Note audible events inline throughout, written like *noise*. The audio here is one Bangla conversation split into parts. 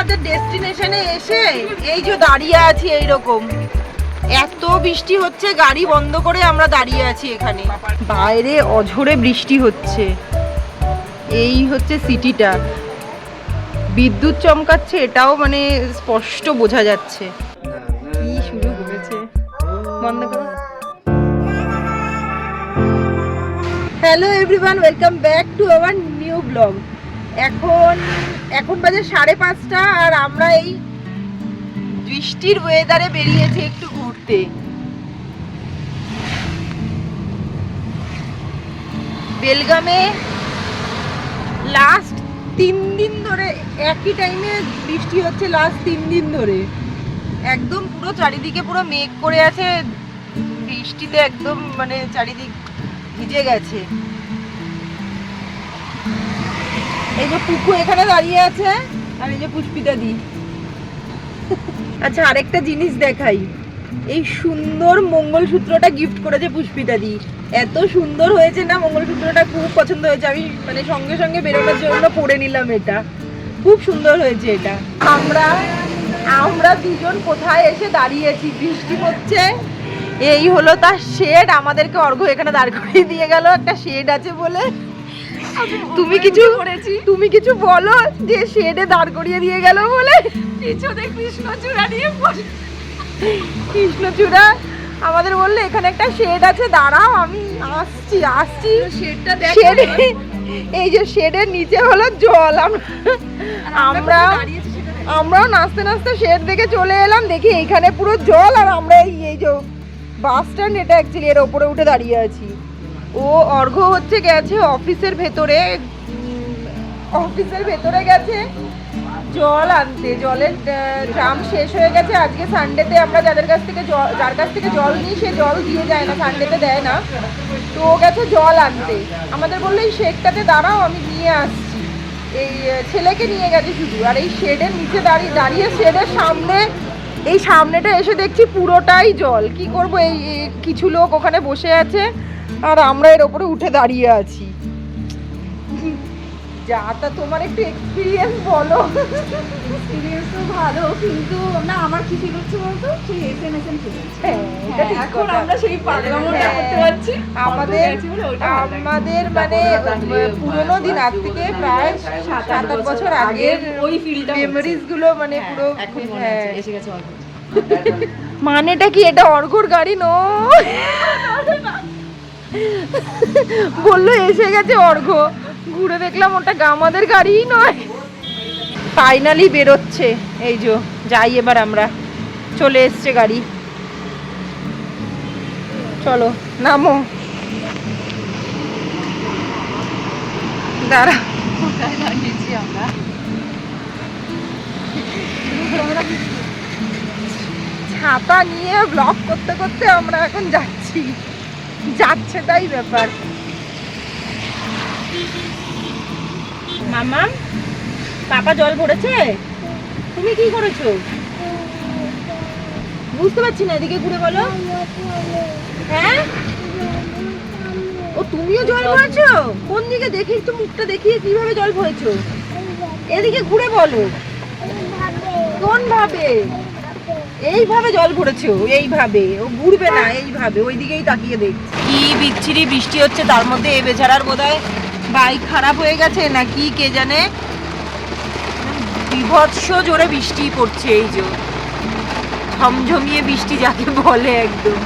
আমাদের ডেস্টিনেশনে এসে এই যে দাঁড়িয়ে আছি এইরকম। এত বৃষ্টি হচ্ছে, গাড়ি বন্ধ করে আমরা দাঁড়িয়ে আছি এখানে। বাইরে অঝরে বৃষ্টি হচ্ছে। এই হচ্ছে সিটিটা। বিদ্যুৎ চমকাচ্ছে, এটাও মানে স্পষ্ট বোঝা যাচ্ছে। কি শুরু করেছে? বন্ধ করো। Hello everyone welcome back to our new blog এখন এখন বাজে সাড়ে পাঁচটা আর আমরা এই বৃষ্টির ওয়েদারে বেরিয়েছি একটু ঘুরতে। বেলগামে লাস্ট তিন দিন ধরে, একই টাইমে বৃষ্টি হচ্ছে লাস্ট তিন দিন ধরে। একদম পুরো চারিদিকে পুরো মেঘ করে আছে, বৃষ্টিতে একদম মানে চারিদিক ভিজে গেছে। এই যে পুকু এখানে দাঁড়িয়ে আছে, আর এই যে পুষ্পিতা দি। আচ্ছা আরেকটা জিনিস দেখাই। এই সুন্দর মঙ্গলসূত্রটা গিফট করেছে পুষ্পিতা দি। এত সুন্দর হয়েছে না, মঙ্গলসূত্রটা খুব পছন্দ হয়েছে। আমি মানে সঙ্গে সঙ্গে বেরোনোর জন্য পরে নিলাম এটা। খুব সুন্দর হয়েছে এটা। আমরা আমরা দুজন কোথায় এসে দাঁড়িয়েছি? বৃষ্টি হচ্ছে। এই হলো তার শেড আমাদেরকে অর্ঘ এখানে দাঁড় করিয়ে দিয়ে গেল। একটা শেড আছে বলে। তুমি কিছু করেছি। তুমি কিছু বলো যে শেডে দাঁড় করিয়ে দিয়ে গেল বলে? পিছনে কৃষ্ণচূড়া নিয়ে কৃষ্ণচূড়া আমাদের বললে এখানে একটা শেড আছে দাঁড়াও আমি আসছি আসছি। শেডটা দেখ। শেডে এই যে শেডের নিচে হলো জল আমরা আমরা আমরাও নাচতে নাচতে শেড দেখে চলে এলাম দেখি এইখানে পুরো জল আর আমরা এই এই যে বাস স্ট্যান্ড এটা অ্যাকচুয়ালি এর ওপরে উঠে দাঁড়িয়ে আছি। ও অর্ঘ হচ্ছে গেছে অফিসের ভেতরে। অফিসের ভেতরে গেছে। জল আনতে, জলের ড্রাম শেষ হয়ে গেছে। আজকে সানডেতে আমরা যাদের কাছ থেকে জল, যার কাছ থেকে জল নিই, সে জল দিয়ে যায় না সানডেতে দেয় না। তো ও গেছে জল আনতে। আমাদের বলল, এই শেডটাতে দাঁড়াও, আমি নিয়ে আসছি। এই ছেলেকে নিয়ে গেছে শুধু। আর এই শেডের নিচে দাঁড়িয়ে দাঁড়িয়ে শেডের সামনে, এই সামনেটা এসে দেখছি পুরোটাই জল। কি করব? এই কিছু লোক ওখানে বসে আছে। আর আমরা এর ওপরে উঠে দাঁড়িয়ে আছি। যা তা তোমার একটু এক্সপিরিয়েন্স বলো। এক্সপিরিয়েন্স তো ভালো কিন্তু না আমার কি ফিল হচ্ছে বলতো? সেই এম ফিল হচ্ছে। হ্যাঁ, এটা এখন আমরা সেই পাগলামোটা হ্যাঁ। করতে পারছি আমাদের। আমাদের মানে পুরোনো দিন আজ থেকে প্রায় সাত আট বছর আগের ওই ফিলটা মেমোরিজগুলো মানে পুরো এখন মনে হ্যাঁ। এসে গেছে মানেটা কি এটা অর্ঘর গাড়ি নয়। *laughs* বলল, এসে গেছে অর্ঘ। ঘুরে দেখলাম ওটা আমাদের গাড়িই নয়। ফাইনালি বেরোচ্ছে। এই যে, যাই এবার আমরা। চলে এসছে গাড়ি। চলো, নামো। দাঁড়া। ছাতা নিয়ে ব্লগ করতে করতে আমরা এখন যাচ্ছি। যাচ্ছে তাই ব্যাপার। মামা, পাপা জল ভরেছে? তুমি কি করেছ? বুঝতে পারছি না, এদিকে ঘুরে বলো। হ্যাঁ? ও, তুমিও জল ভরেছো? কোন দিকে দেখি একটু মুখটা দেখিয়ে কীভাবে জল ভরেছো? এদিকে ঘুরে বলো। কোন ভাবে? এইভাবে জল পড়েছে এইভাবে। ও ঘুরবে না, এইভাবে। ওই দিকেই তাকিয়ে দেখ। কি বিচ্ছিরি বৃষ্টি হচ্ছে, তার মধ্যে এ বেচারার বোধহয় বাইক খারাপ হয়ে গেছে না কি কে জানে? বিভৎস জোরে বৃষ্টি পড়ছে এই যে। ঝমঝমিয়ে বৃষ্টি যাকে বলে একদম।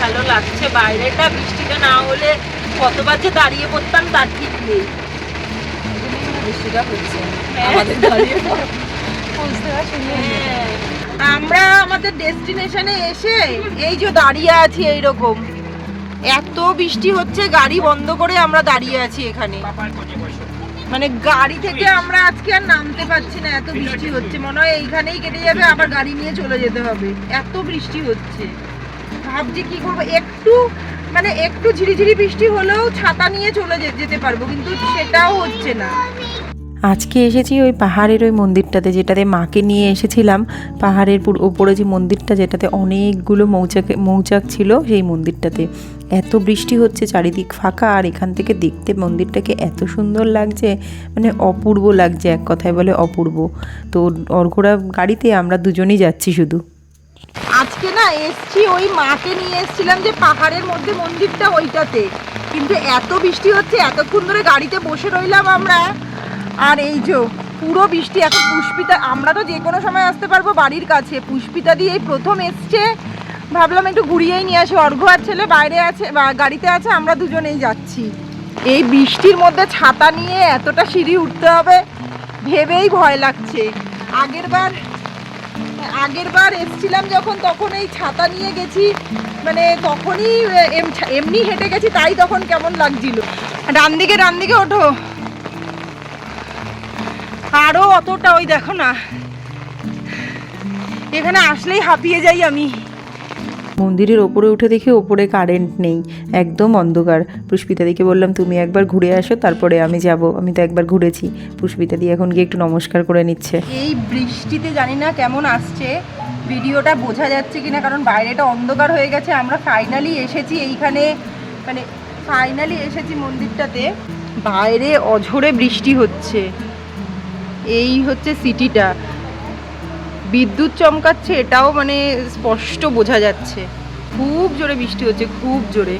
ভালো লাগছে বাইরেটা, বৃষ্টিটা না হলে কতবার যে দাঁড়িয়ে পড়তাম, তার ঠিক নেই। বৃষ্টিটা হচ্ছে হ্যাঁ। আমাদের দাঁড়িয়ে *laughs* বুঝতে পারছি হ্যাঁ। আমরা আমাদের ডেস্টিনেশনে এসে এই যে দাঁড়িয়ে আছি এইরকম এত বৃষ্টি হচ্ছে গাড়ি বন্ধ করে আমরা দাঁড়িয়ে আছি এখানে। মানে গাড়ি থেকে আমরা আজকে আর নামতে পারছি না এত বৃষ্টি হচ্ছে। মনে হয় এইখানেই কেটে যাবে আবার গাড়ি নিয়ে চলে যেতে হবে। এত বৃষ্টি হচ্ছে। ভাবছি কি করব একটু মানে একটু ঝিরিঝিরি বৃষ্টি হলেও ছাতা নিয়ে চলে যেতে পারব, কিন্তু সেটাও হচ্ছে না। আজকে এসেছি ওই পাহাড়ের ওই মন্দিরটাতে, যেটাতে মাকে নিয়ে এসেছিলাম। পাহাড়ের পুরো ওপরে যে মন্দিরটা, যেটাতে অনেকগুলো মৌচাক মৌচাক ছিল, সেই মন্দিরটাতে। এত বৃষ্টি হচ্ছে চারিদিক ফাঁকা, আর এখান থেকে দেখতে মন্দিরটাকে এত সুন্দর লাগছে মানে অপূর্ব লাগছে, এক কথায় বলে অপূর্ব। তো অর্ঘরা গাড়িতে আমরা দুজনেই যাচ্ছি শুধু। আজকে না এসছি, ওই মাকে নিয়ে এসছিলাম যে পাহাড়ের মধ্যে মন্দিরটা ওইটাতে। কিন্তু এত বৃষ্টি হচ্ছে, এতক্ষণ ধরে গাড়িতে বসে রইলাম আমরা। আর এই যে পুরো বৃষ্টি, এখন পুষ্পিতা, আমরা তো যে কোনো সময় আসতে পারব বাড়ির কাছে। পুষ্পিতা দিয়ে এই প্রথম এসছে। ভাবলাম একটু ঘুরিয়েই নিয়ে আসি। অর্ঘ আর ছেলে বাইরে আছে, বা গাড়িতে আছে, আমরা দুজনেই যাচ্ছি। এই বৃষ্টির মধ্যে ছাতা নিয়ে এতটা সিঁড়ি উঠতে হবে, ভেবেই ভয় লাগছে। আগের বার আগের বার এসছিলাম যখন, তখন এই ছাতা নিয়ে গেছি। মানে তখনই, এম- এমনি হেঁটে গেছি, তাই তখন কেমন লাগছিল। ডান দিকে ডান দিকে ওঠো। আরও অতটা ওই দেখো না। এখানে আসলেই হাঁপিয়ে যাই আমি। মন্দিরের ওপরে উঠে দেখি ওপরে কারেন্ট নেই, একদম অন্ধকার। পুষ্পিতা দিকে বললাম, তুমি একবার ঘুরে আসো, তারপরে আমি যাব। আমি তো একবার ঘুরেছি। পুষ্পিতা দি এখন গিয়ে একটু নমস্কার করে নিচ্ছে। এই বৃষ্টিতে জানি না কেমন আসছে, ভিডিওটা বোঝা যাচ্ছে কিনা, কারণ বাইরেটা অন্ধকার হয়ে গেছে। আমরা ফাইনালি এসেছি এইখানে মানে ফাইনালি এসেছি মন্দিরটাতে। বাইরে অঝোরে বৃষ্টি হচ্ছে। এই হচ্ছে সিটিটা বিদ্যুৎ চমকাচ্ছে এটাও মানে স্পষ্ট বোঝা যাচ্ছে। খুব জোরে বৃষ্টি হচ্ছে, খুব জোরে।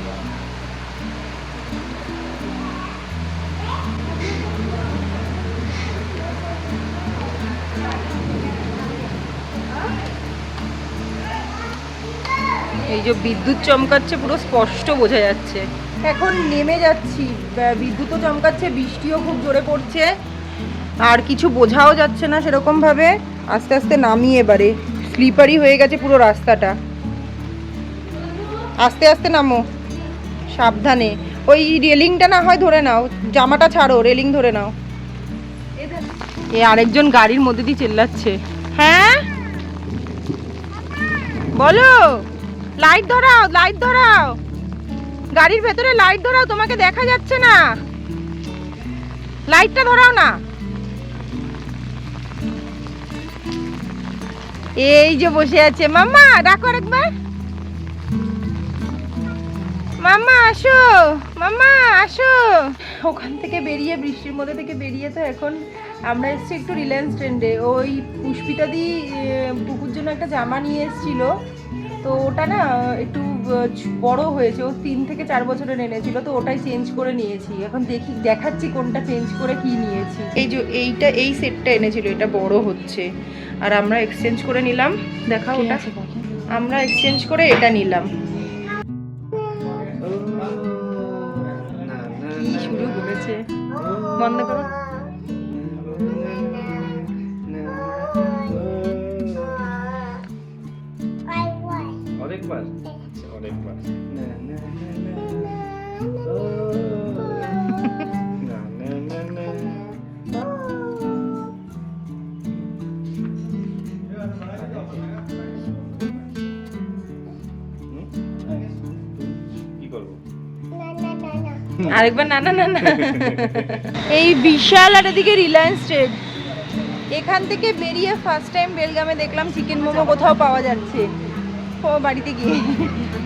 এই যে বিদ্যুৎ চমকাচ্ছে পুরো স্পষ্ট বোঝা যাচ্ছে। এখন নেমে যাচ্ছি। বিদ্যুৎও চমকাচ্ছে, বৃষ্টিও খুব জোরে পড়ছে। আর কিছু বোঝাও যাচ্ছে না সেরকম ভাবে আস্তে আস্তে নামি এবারে। স্লিপারই হয়ে গেছে পুরো রাস্তাটা। আস্তে আস্তে নামো। সাবধানে। ওই রেলিংটা না হয় ধরে নাও। জামাটা ছাড়ো, রেলিং ধরে নাও। এ আরেকজন গাড়ির মধ্যে দিয়ে চেল্লাচ্ছে। হ্যাঁ? বলো। লাইট ধরাও লাইট ধরাও। গাড়ির ভেতরে লাইট ধরাও, তোমাকে দেখা যাচ্ছে না। লাইটটা ধরাও না। এই যে বসে আছে। মাম্মা, ডাকো একবার মাম্মা, আসো। মাম্মা, আসো। ওখান থেকে বেরিয়ে, বৃষ্টির মধ্যে থেকে বেরিয়ে তো এখন আমরা এসেছি একটু রিলায়েন্স ট্রেন্ডে। ওই পুষ্পিতা দি বুকুর জন্য একটা জামা নিয়ে এসেছিল। তো ওটা না, একটু বড় হয়েছে। ও তিন থেকে চার বছরের এনেছিল, তো ওটাই চেঞ্জ করে নিয়েছি। এখন দেখি, দেখাচ্ছি কোনটা চেঞ্জ করে কি নিয়েছি। এই যে, এইটা, এই সেটটা এনেছিল, এটা বড় হচ্ছে। আর আমরা এক্সচেঞ্জ করে নিলাম। দেখা ওটা। আমরা এক্সচেঞ্জ করে এটা নিলাম। কি শুরু করেছে বন্ধ করো। অনেকবার। অনেকবার। না, না, না, আরেকবার না না না না। *laughs* এই বিশাল আর এদিকে রিলায়েন্স ট্রেড এখান থেকে বেরিয়ে ফার্স্ট টাইম বেলগামে দেখলাম চিকেন মোমো কোথাও পাওয়া যাচ্ছে। ও বাড়িতে গিয়ে।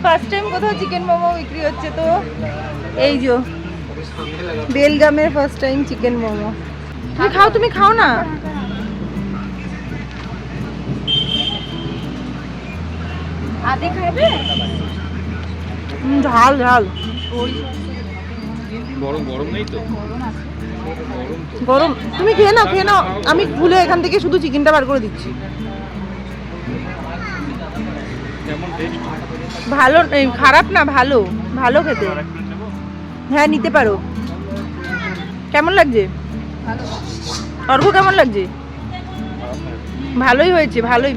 ফার্স্ট টাইম কোথাও চিকেন মোমো বিক্রি হচ্ছে তো। এই যে বেলগামের ফার্স্ট টাইম চিকেন মোমো। তুমি খাও তুমি খাও না? আদে খাবে? ঝাল ঝাল। গরম গরম নেই তো? গরম তুমি খেয়ে নাও খেয়ে নাও। আমি ভুলে এখান থেকে শুধু চিকেনটা বার করে দিচ্ছি। ভালো এই, খারাপ না ভালো। ভালো খেতে। হ্যাঁ নিতে পারো। কেমন লাগছে? অর্ঘ কেমন লাগছে? ভালোই হয়েছে ভালোই।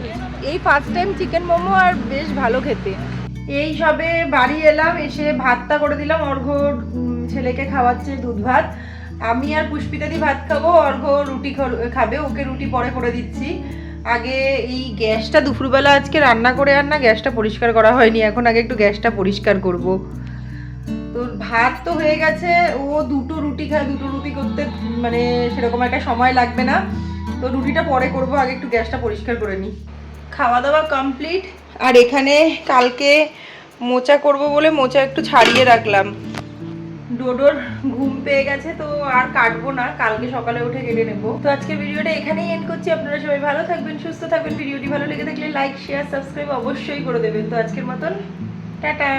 এই ফার্স্ট টাইম চিকেন মোমো আর বেশ ভালো খেতে। এই সবে বাড়ি এলাম এসে ভাতটা করে দিলাম অর্ঘ ছেলেকে খাওয়াচ্ছে দুধ ভাত, আমি আর পুষ্পিতাদি ভাত খাব, অর্ঘ রুটি খাবে, ওকে রুটি পরে করে দিচ্ছি। আগে এই গ্যাসটা দুপুরবেলা আজকে রান্না করে আর না গ্যাসটা পরিষ্কার করা হয়নি, এখন আগে একটু গ্যাসটা পরিষ্কার করব। তো ভাত তো হয়ে গেছে, ও দুটো রুটি খায়, দুটো রুটি করতে মানে সেরকম একটা সময় লাগবে না। তো রুটিটা পরে করব, আগে একটু গ্যাসটা পরিষ্কার করে নিই। খাওয়া দাওয়া কমপ্লিট, আর এখানে কালকে মোচা করব বলে মোচা একটু ছাড়িয়ে রাখলাম। ডোডোর ঘুম পেয়ে গেছে, তো আর কাটবো না, কালকে সকালে উঠে কেটে নেব। তো আজকের ভিডিওটা এখানেই এন্ড করছি, আপনারা সবাই ভালো থাকবেন, সুস্থ থাকবেন, ভিডিওটি ভালো লেগে থাকলে লাইক শেয়ার সাবস্ক্রাইব অবশ্যই করে দেবেন। তো আজকের মতন, টাটা!